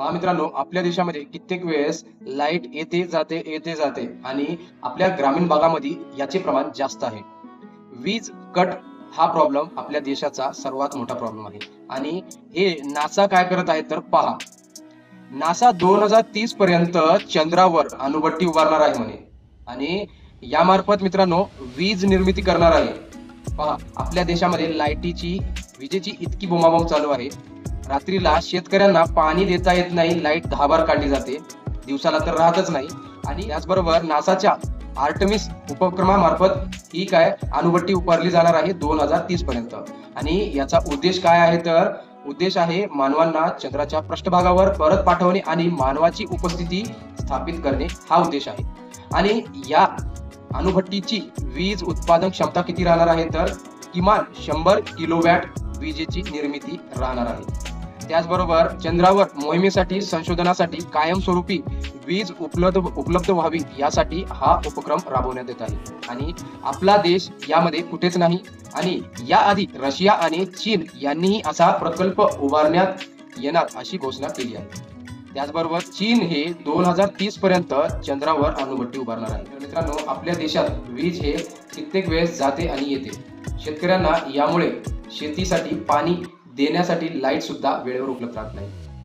पहा मित्रांनो आपल्या देशामध्ये कित्येक वेळेस लाइट येते जाते येते जाते आणि आपल्या ग्रामीण भागामध्ये याचे प्रमाण जास्त आहे. वीज कट हा प्रॉब्लेम आपल्या देशाचा सर्वात मोठा प्रॉब्लेम आहे. आणि हे नासा काय करत आहे तर पहा नासा दोन हजार तीस पर्यंत चंद्रावर अणुभट्टी उभारणार आहे म्हणे. आणि यामार्फत मित्रांनो वीज निर्मिती करणार आहे. पहा आपल्या देशामध्ये लाईटीची विजेची इतकी बोमाबोम चालू आहे. रात्रीला शेतकऱ्यांना पाणी देता येत नाही लाइट दहाबार काढली जाते. दिवसाला तर राहतच नाही. आणि त्याचबरोबर नासाच्या आर्टमिस उपक्रमामार्फत ही काय अणुभट्टी उभारली जाणार आहे दोन हजार तीस पर्यंत. आणि याचा उद्देश काय आहे तर उद्देश आहे मानवांना चंद्राच्या पृष्ठभागावर परत पाठवणे आणि मानवाची उपस्थिती स्थापित करणे हा उद्देश आहे. आणि या अणुभट्टीची वीज उत्पादन क्षमता किती राहणार आहे तर किमान शंभर किलोवॅट विजेची निर्मिती राहणार आहे. त्याचबरोबर चंद्रावर मोहिमेसाठी संशोधनासाठी कायमस्वरूपी वीज उपलब्ध उपलब्ध व्हावी यासाठी हा उपक्रम राबवण्यात येत आहे. आणि आपला देश यामध्ये कुठेच नाही. आणि याआधी रशिया आणि चीन यांनीही असा प्रकल्प उभारण्यात येणार अशी घोषणा केली आहे. त्याचबरोबर चीन हे दोन हजार तीस पर्यंत चंद्रावर अणुभट्टी उभारणार आहे. तर मित्रांनो आपल्या देशात वीज हे कित्येक वेळेस जाते आणि येते. शेतकऱ्यांना यामुळे शेतीसाठी पाणी देण्यासाठी लाइट सुद्धा वेळेवर उपलब्ध राहत नाही.